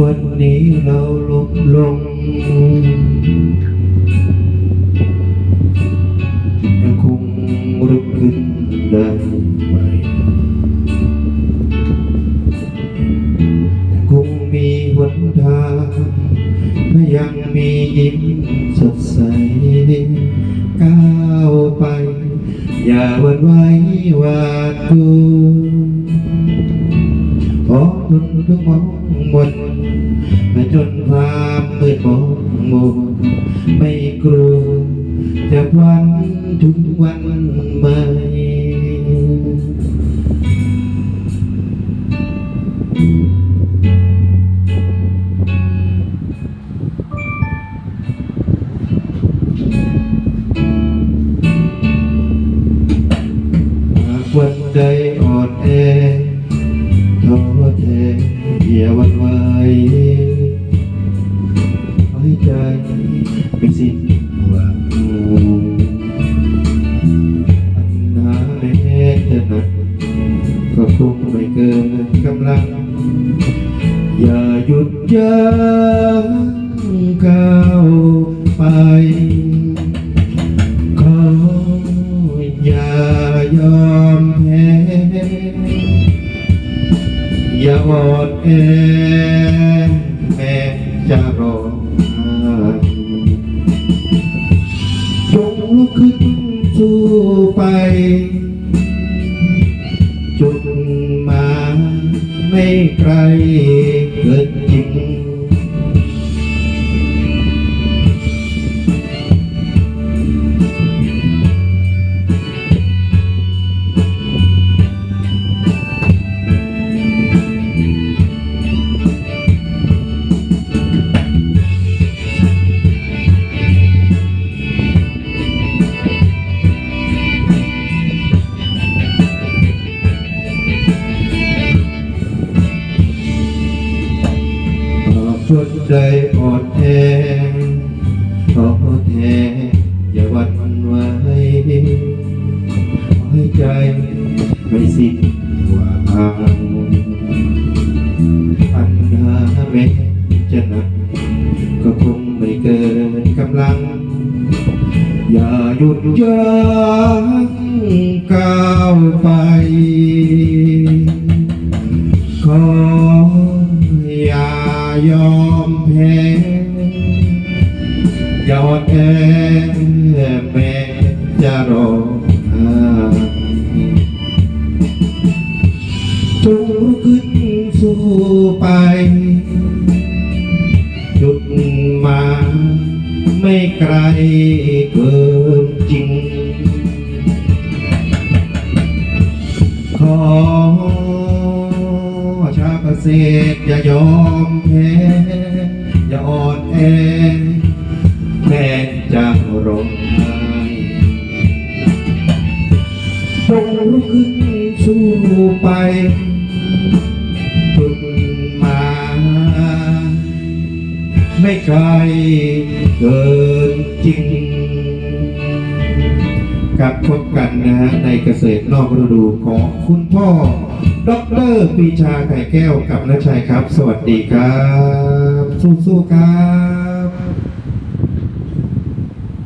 วันนี้เราลบลงยังคงรึกขึ้นได้ไหมยังคงมีหนทางและยังมียิ้มสดใสก้าวไป อย่าวันไหวหวาดกลัวเพราะทุนทุกมอง มนไปจนความมืดมองมัวไม่กลัวจากวันทุกวันใหม่หากวันใดอ่อนแอท้อ แท้อย่าวันไหวให้ใจไม่สิ้นหวังปัญหาแม้จะหนักก็คงไม่เกินกำลัง อย่าหยุดยั้งก้าวไป อย่าอ่อนแอแม่จะร้องจงลุกขึ้นสู้ไป จุดมาไม่ไกลเกินจริง หากคนใดอ่อนแอท้อแท้อย่าหวั่นไหวขอให้ใจไม่สิ้นหวังปัญหาแม้จะหนักก็คงไม่เกินกำลัง อย่าหยุดยั้งก้าวไปขอ ยอมแพ้ยอ่อนแอแม้จะรอห้จงลุกขึ้นสู้ไปจุดมาไม่ไกลเกิน ชาวเกษตรอย่ายอมแพ้อย่าอ่อนแอแม้จะร้องไห้จงลุกขึ้นสู้ไปฝึกมา ไม่ไกลเกินจริงกับพบกันนะฮะในเกษตรนอกฤดูของคุณพ่อ ดรปีชาไข่แก้วกับนชัยครับ สวัสดีครับ สู้ๆครับ